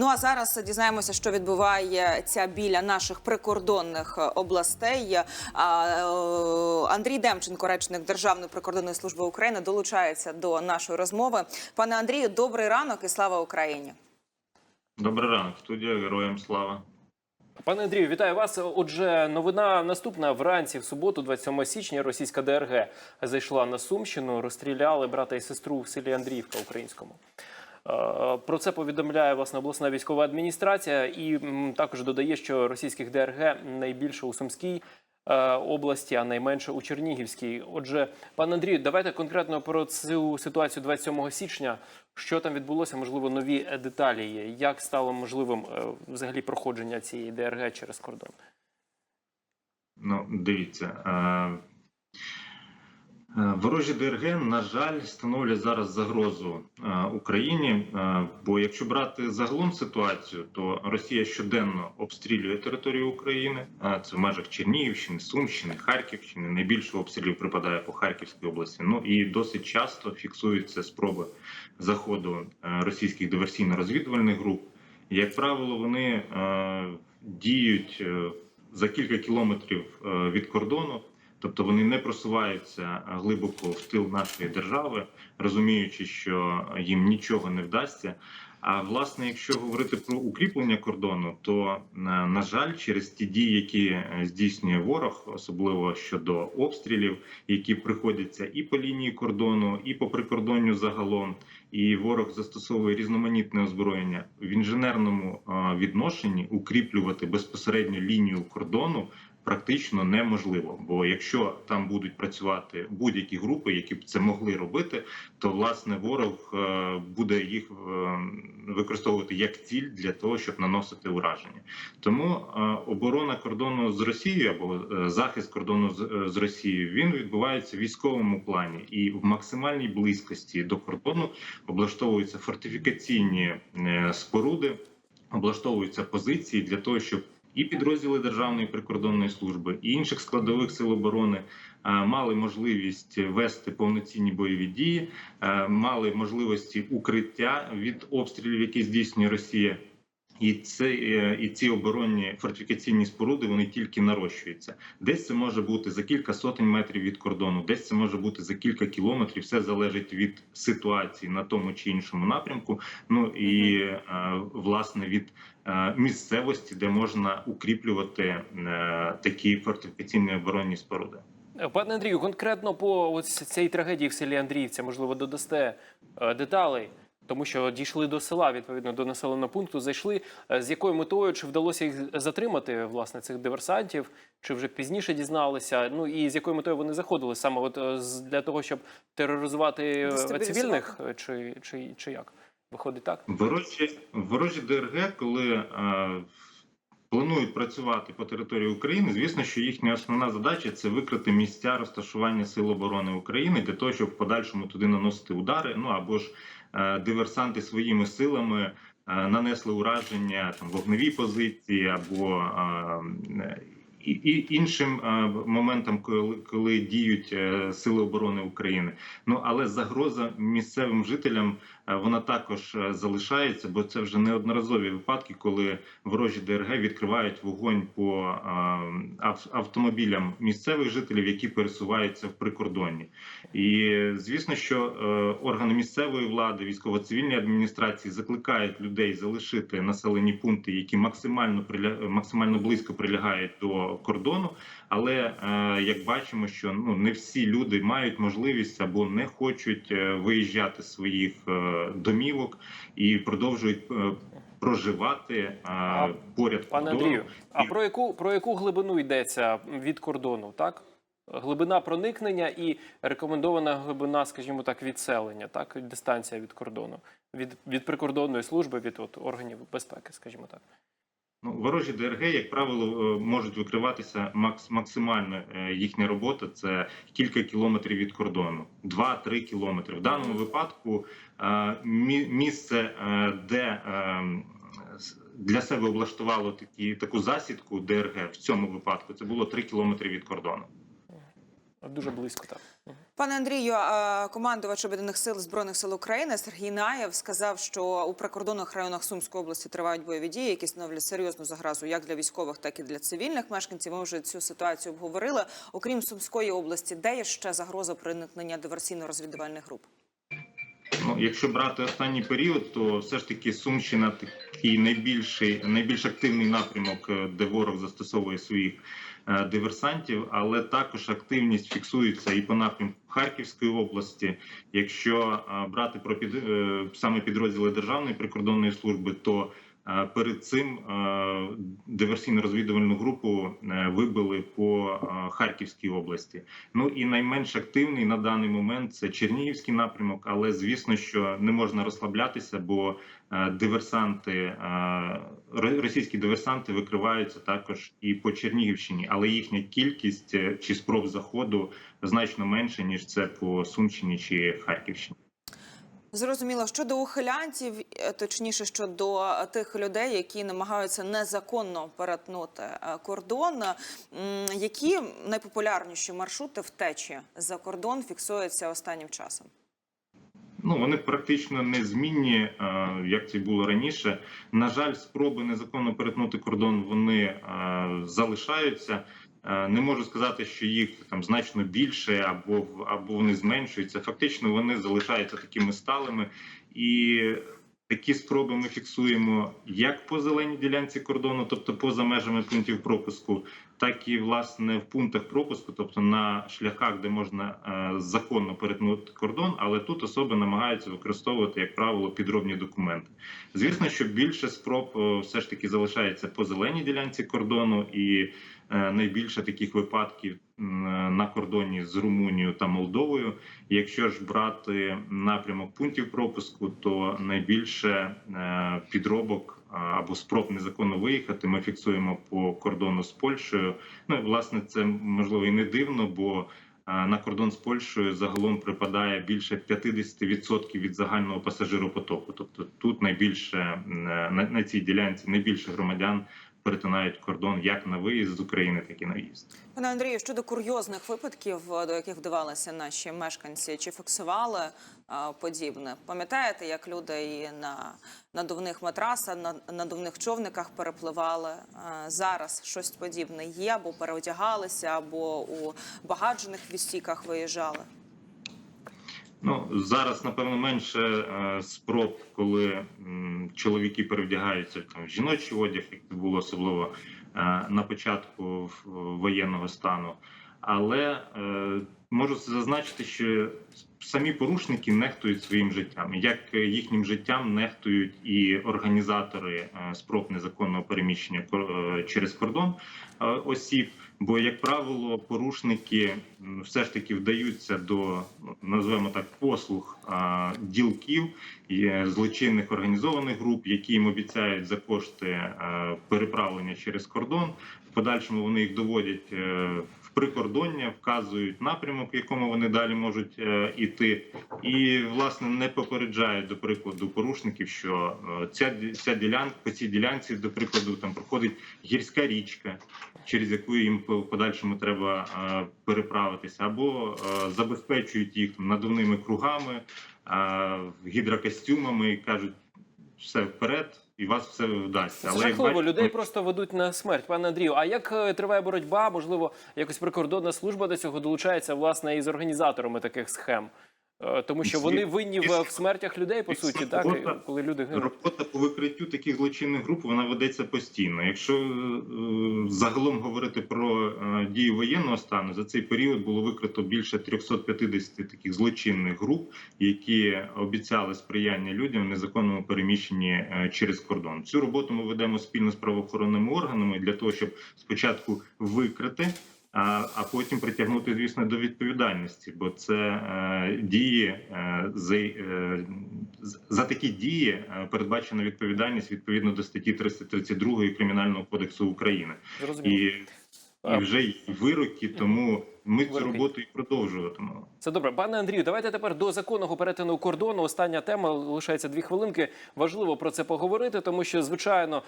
Ну а зараз дізнаємося, що відбувається біля наших прикордонних е, областей. Е, Андрій Демченко, речник Державної прикордонної служби України, долучається до нашої розмови. Пане Андрію, добрий ранок і слава Україні. Добрий ранок, студія героям слава. Пане Андрію, вітаю вас. Отже, новина наступна вранці в суботу, 27 січня, російська ДРГ зайшла на Сумщину, розстріляли брата і сестру в селі Андріївка українському. Е, Про це повідомляє власне обласна військова адміністрація, і також додає, що російських ДРГ найбільше у Сумській е, області, а найменше у Чернігівській. Отже, пане Андрію, давайте конкретно про цю ситуацію 27 січня. Що там відбулося? Можливо, нові деталі є. Як стало можливим е, взагалі проходження цієї ДРГ через кордон? Ну, дивіться. Ворожі ДРГ, на жаль, становлять зараз загрозу е, Україні. Е, бо якщо брати загалом ситуацію, то Росія щоденно обстрілює територію України. Е, це в межах Чернігівщини, Сумщини, Харківщини. Найбільше обстрілів припадає по Харківській області. Ну і досить часто фіксуються спроби заходу е, російських диверсійно-розвідувальних груп. Як правило, вони е, діють е, за кілька кілометрів е, від кордону, тобто вони не просуваються глибоко в тил нашої держави, розуміючи, що їм нічого не вдасться. А власне, якщо говорити про укріплення кордону, то е, на жаль, через ті дії, які е, здійснює ворог, особливо щодо обстрілів, які приходяться і по лінії кордону, і по прикордонню загалом, і ворог застосовує різноманітне озброєння в інженерному е, відношенні, укріплювати безпосередньо лінію кордону. Практично неможливо, бо якщо там будуть працювати будь-які групи, які б це могли робити, то власне ворог е, буде їх е, використовувати як ціль для того, щоб наносити ураження. Тому е, оборона кордону з Росією або захист кордону з, Росією він відбувається в військовому плані і в максимальній близькості до кордону облаштовуються фортифікаційні споруди, облаштовуються позиції для того, щоб і підрозділи Державної прикордонної служби, і інших складових сил оборони е, мали можливість вести повноцінні бойові дії, е, мали можливості укриття від обстрілів, які здійснює Росія. І це е, і ці оборонні фортифікаційні споруди вони тільки нарощуються. Десь це може бути за кілька сотень метрів від кордону, десь це може бути за кілька кілометрів. Все залежить від ситуації на тому чи іншому напрямку. Ну і е, власне від е, місцевості, де можна укріплювати такі фортифікаційні оборонні споруди. Пане Андрію, конкретно по ось цій трагедії в селі Андріївця, можливо, додасте деталей, тому що дійшли до села, відповідно до населеного пункту, зайшли. Е, З якою метою чи вдалося їх затримати, власне, цих диверсантів, чи вже пізніше дізналися? Ну і з якою метою вони заходили саме от е, з- для того, щоб тероризувати е, цивільних, чи, чи, чи як? Виходить так? Ворожі, ворожі ДРГ, коли е, планують працювати по території України, звісно, що їхня основна задача це викрити місця розташування сил оборони України для того, щоб в подальшому туди наносити удари. Ну або ж диверсанти своїми силами е, нанесли ураження там вогневі позиції або е, і, іншим е, моментам, коли, коли діють е, сили оборони України. Ну але загроза місцевим жителям е, вона також залишається, бо це вже неодноразові випадки, коли ворожі ДРГ відкривають вогонь по ав- автомобілям місцевих жителів, які пересуваються в прикордонні. І звісно, що органи місцевої влади, військово-цивільні адміністрації закликають людей залишити населені пункти, які максимально максимально близько прилягають до кордону. Але е, як бачимо, що ну не всі люди мають можливість або не хочуть е, виїжджати з своїх е, домівок і продовжують проживати е, поряд Пане кордону. Андрію, а І- про яку про яку глибину йдеться від кордону, так? Глибина проникнення і рекомендована глибина, скажімо так, відселення, так, дистанція від кордону, від, від прикордонної служби, від от, органів безпеки, скажімо так. Ну, ворожі ДРГ, як правило, е, можуть викриватися макс максимально е, їхня робота це кілька кілометрів від кордону, 2-3 кілометри. В даному випадку е, місце, де для себе облаштувало такі таку засідку ДРГ в цьому випадку, це було 3 кілометри від кордону. Дуже близько так. Пане Андрію, командувач об'єднаних сил збройних сил України Сергій Наєв сказав, що у прикордонних районах Сумської області тривають бойові дії, які становлять серйозну загрозу як для військових, так і для цивільних мешканців. Ми вже цю ситуацію обговорили. Окрім Сумської області, де є ще загроза проникнення диверсійно-розвідувальних груп? Ну, якщо брати останній період, то все ж таки Сумщина такий найбільший, найбільш активний напрямок, е, де ворог застосовує своїх е, диверсантів, але також активність фіксується і по напрямку Харківської області. Якщо е, брати про під саме підрозділи Державної прикордонної служби, то перед цим е, диверсійно-розвідувальну групу е, вибили по е, Харківській області. Ну і найменш активний на даний момент це Чернігівський напрямок, але звісно, що не можна розслаблятися, бо е, диверсанти, е, російські диверсанти викриваються також і по Чернігівщині, але їхня кількість е, чи спроб заходу значно менше ніж це по Сумщині чи Харківщині. Зрозуміло, щодо ухилянтів, е, точніше щодо е, тих людей, які намагаються незаконно перетнути е, кордон. Які найпопулярніші маршрути втечі за кордон фіксуються останнім часом? Ну вони практично незмінні, як це було раніше. На жаль, спроби незаконно перетнути кордон вони залишаються. Е, Не можу сказати, що їх там значно більше або або вони зменшуються. Фактично вони залишаються такими сталими, і такі спроби ми фіксуємо як по зеленій ділянці кордону, тобто поза межами пунктів пропуску, так і власне в пунктах пропуску, тобто на шляхах, де можна е, законно перетнути кордон, але тут особи намагаються використовувати, як правило, підробні документи. Звісно, що більше спроб е, все ж таки залишається по зеленій ділянці кордону, і е, найбільше таких випадків на кордоні з Румунією та Молдовою. Якщо ж брати напрямок пунктів пропуску, то найбільше е, підробок або спроб незаконно виїхати ми фіксуємо по кордону з Польщею. Ну і власне це можливо і не дивно, бо на кордон з Польщею загалом припадає більше 50% від загального пасажиропотоку. Тобто тут найбільше е, на, на цій ділянці найбільше громадян перетинають кордон як на виїзд з України, так і на в'їзд. Пане Андрію, щодо курйозних випадків, е, до яких вдавалися наші мешканці, чи фіксували е, подібне? Пам'ятаєте, як люди і на надувних матрасах, на надувних човниках перепливали? Е, Зараз щось подібне є, або переодягалися, або у багаджених вістіках виїжджали. Ну зараз напевно менше е, спроб, коли чоловіки перевдягаються там в жіночий одяг, як це було особливо е, на початку воєнного стану. Але е, можу зазначити, що самі порушники нехтують своїм життям, як їхнім життям нехтують і організатори е, спроб незаконного переміщення кор- е, через кордон е, осіб. Бо, як правило, порушники все ж таки вдаються до називаємо так послуг ділків злочинних організованих груп, які їм обіцяють за кошти переправлення через кордон. В подальшому вони їх доводять прикордоння, вказують напрямок, в якому вони далі можуть е, іти, і власне не попереджають до прикладу порушників, що е, ця ця ділянка по цій ділянці, до прикладу, там проходить гірська річка, через яку їм по- в подальшому треба е, переправитися, або забезпечують їх там, надувними кругами, гідрокостюмами і кажуть, все вперед, і вас все вдасться. Це Але жахливо. бачите, Людей просто ведуть на смерть, пане Андрію. А як е, триває боротьба? Можливо, якось прикордонна служба до цього долучається власне із організаторами таких схем, тому що вони винні в, смертях людей, по суті, так коли люди гинуть. Робота по викриттю таких злочинних груп вона ведеться постійно. Якщо е, загалом говорити про е, дії воєнного стану, за цей період було викрито більше 350 таких злочинних груп, які обіцяли сприяння людям в незаконному переміщенні е, через кордон. Цю роботу ми ведемо спільно з правоохоронними органами для того, щоб спочатку викрити. А, потім притягнути, звісно, до відповідальності, бо це е, дії е, за, е, за такі дії передбачена відповідальність відповідно до статті 332 Кримінального кодексу України, Зрозуміло. і, і вже й вироки. Тому ми цю роботу і продовжуватимемо. Це добре, пане Андрію. Давайте тепер до законного перетину кордону. Остання тема лишається дві хвилинки. Важливо про це поговорити, тому що звичайно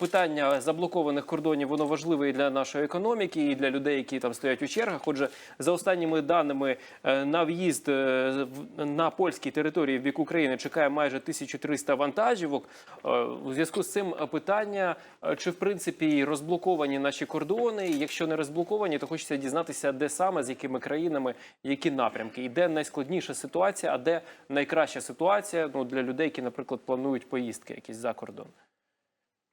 питання заблокованих кордонів воно важливе і для нашої економіки, і для людей, які там стоять у чергах. Отже, за останніми даними е, на в'їзд е, на польській території в бік України чекає майже 1300 вантажівок. Е, У зв'язку з цим питання, чи в принципі розблоковані наші кордони. Якщо не розблоковані, то хочеться дізнатися, де саме з якими країнами, які напрямки, і де найскладніша ситуація, а де найкраща ситуація ну для людей, які, наприклад, планують поїздки якісь за кордон.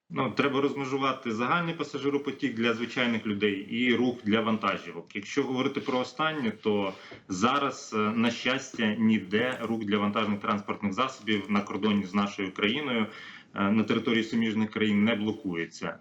Ну, треба розмежувати загальний пасажиропотік для звичайних людей і рух для вантажівок. Якщо говорити про останнє, то зараз, е, на щастя, ніде рух для вантажних транспортних засобів на кордоні з нашою країною е, на території суміжних країн не блокується.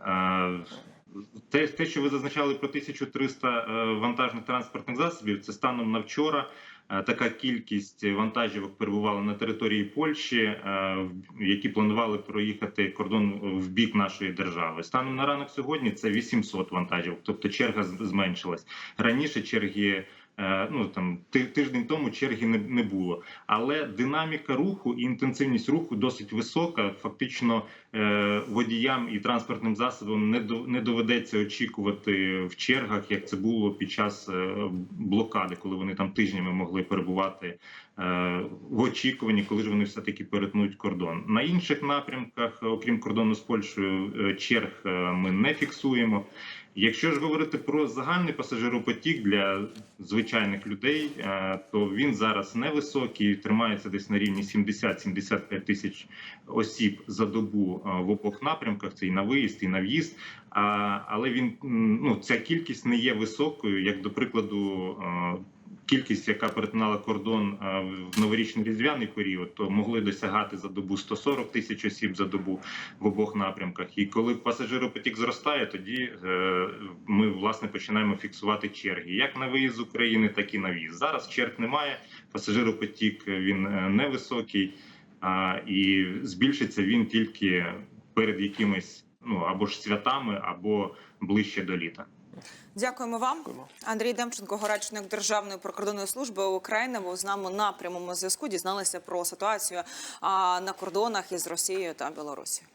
Те, те, що ви зазначали про 1300 е, вантажних транспортних засобів, це станом на вчора. Е, Така кількість вантажівок перебувала на території Польщі, е, які планували проїхати кордон в бік нашої держави. Станом на ранок сьогодні це 800 вантажівок, тобто черга зменшилась. Раніше черги. Ну там ти- тиждень тому черги не, не було, але динаміка руху і інтенсивність руху досить висока. Фактично, водіям і транспортним засобам не до не доведеться очікувати в чергах, як це було під час е, блокади, коли вони там тижнями могли перебувати е, в очікуванні, коли ж вони все таки перетнуть кордон. На інших напрямках, окрім кордону з Польщею, е, черг е, ми не фіксуємо. Якщо ж говорити про загальний пасажиропотік для звичайних людей, е, то він зараз невисокий, тримається десь на рівні 70-75 тисяч осіб за добу е, в обох напрямках. Це і на виїзд, і на в'їзд. Але він ну ця кількість не є високою, як до прикладу. е, Кількість, яка перетинала кордон е, в новорічний різдвяний період, то могли досягати за добу 140 тисяч осіб за добу в обох напрямках. І коли пасажиропотік зростає, тоді е, ми власне починаємо фіксувати черги як на виїзд з України, так і на в'їзд. Зараз черг немає. Пасажиропотік е, він е, невисокий, і збільшиться він тільки перед якимись ну або ж святами, або ближче до літа. Дякуємо вам. Дякуємо. Андрій Демченко, горечник Державної прикордонної служби України, був з нами на прямому зв'язку. Дізналися про ситуацію на кордонах із Росією та Білорусією.